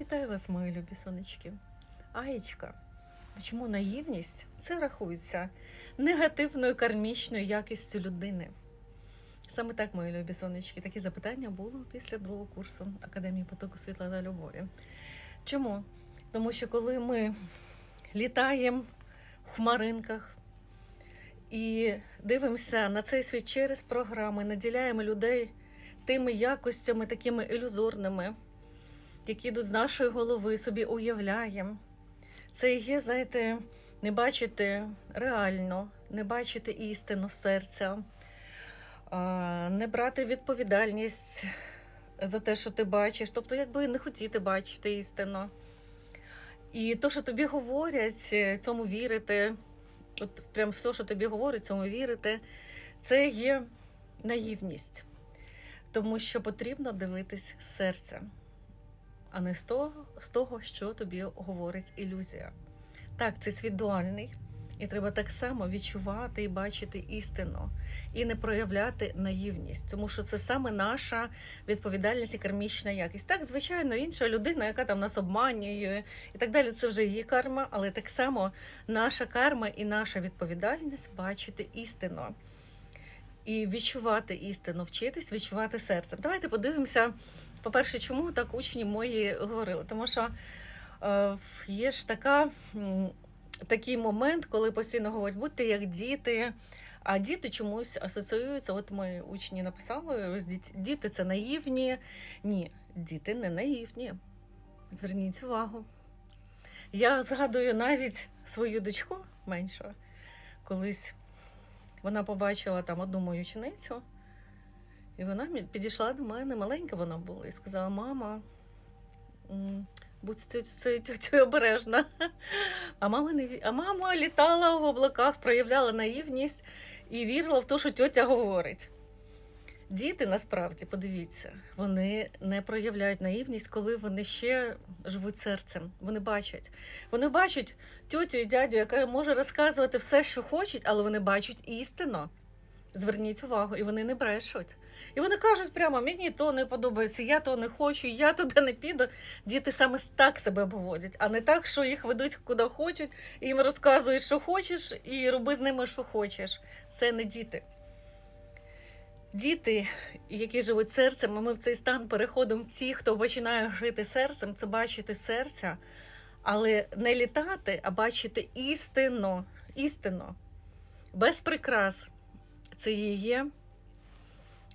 Вітаю вас, мої любі сонечки. Аєчка. Чому наївність це рахується негативною кармічною якістю людини? Саме так, мої любі сонечки, такі запитання були після другого курсу Академії потоку світла та любові. Чому? Тому що коли ми літаємо в хмаринках і дивимося на цей світ через програми, наділяємо людей тими якостями, такими ілюзорними, які йдуть з нашої голови, собі уявляємо. Це є, знаєте, не бачити реально, не бачити істину серця, не брати відповідальність за те, що ти бачиш, тобто, якби не хотіти бачити істину. І то, що тобі говорять, цьому вірити, от прям все, що тобі говорять, цьому вірити, це є наївність. Тому що потрібно дивитись серця, а не з того, з того, що тобі говорить ілюзія. Так, це світ дуальний, і треба так само відчувати і бачити істину, і не проявляти наївність, тому що це саме наша відповідальність і кармічна якість. Так, звичайно, інша людина, яка там нас обманює і так далі, це вже її карма, але так само наша карма і наша відповідальність бачити істину і відчувати істину, вчитись відчувати серцем. Давайте подивимося, по-перше, чому так учні мої говорили. Тому що е, є ж така, такий момент, коли постійно говорять, будьте як діти. А діти чомусь асоціюються. От ми учні написали, діти це наївні. Ні, діти не наївні. Зверніть увагу. Я згадую навіть свою дочку меншу, колись вона побачила там одну мою ученицю, і вона підійшла до мене, маленька вона була, і сказала: Мама, будь з обережна. А мама, не, а мама літала в облаках, проявляла наївність і вірила в те, що тьотя говорить. Діти насправді, подивіться, вони не проявляють наївність, коли вони ще живуть серцем. Вони бачать. Вони бачать тьотю і дядю, яка може розказувати все, що хочуть, але вони бачать істину. Зверніть увагу, і вони не брешуть. І вони кажуть прямо: мені то не подобається, я то не хочу, я туди не піду. Діти саме так себе поводять, а не так, що їх ведуть куди хочуть, і їм розказують, що хочеш, і роби з ними, що хочеш. Це не діти. Діти, які живуть серцем, а ми в цей стан переходимо ті, хто починає жити серцем, це бачити серця, але не літати, а бачити істину, істину, без прикрас. Це і є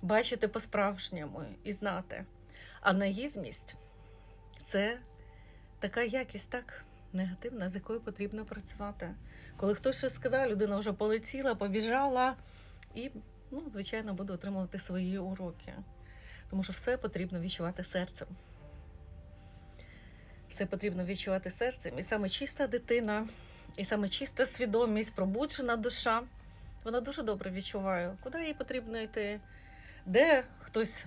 бачити по-справжньому і знати. А наївність це така якість, так негативна, з якою потрібно працювати. Коли хтось щось сказав, людина вже полетіла, побіжала і, ну, звичайно, буде отримувати свої уроки. Тому що все потрібно відчувати серцем. Все потрібно відчувати серцем. І саме чиста дитина, і саме чиста свідомість, пробуджена душа, вона дуже добре відчуває, куди їй потрібно йти, де хтось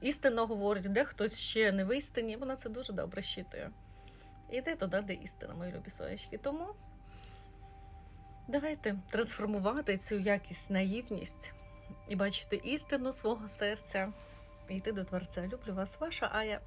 істинно говорить, де хтось ще не в істині. Вона це дуже добре щитує. І йде туди, де істина, мої любі сонечки. Тому давайте трансформувати цю якість, наївність і бачити істину свого серця і йти до Творця. Люблю вас, ваша Ая.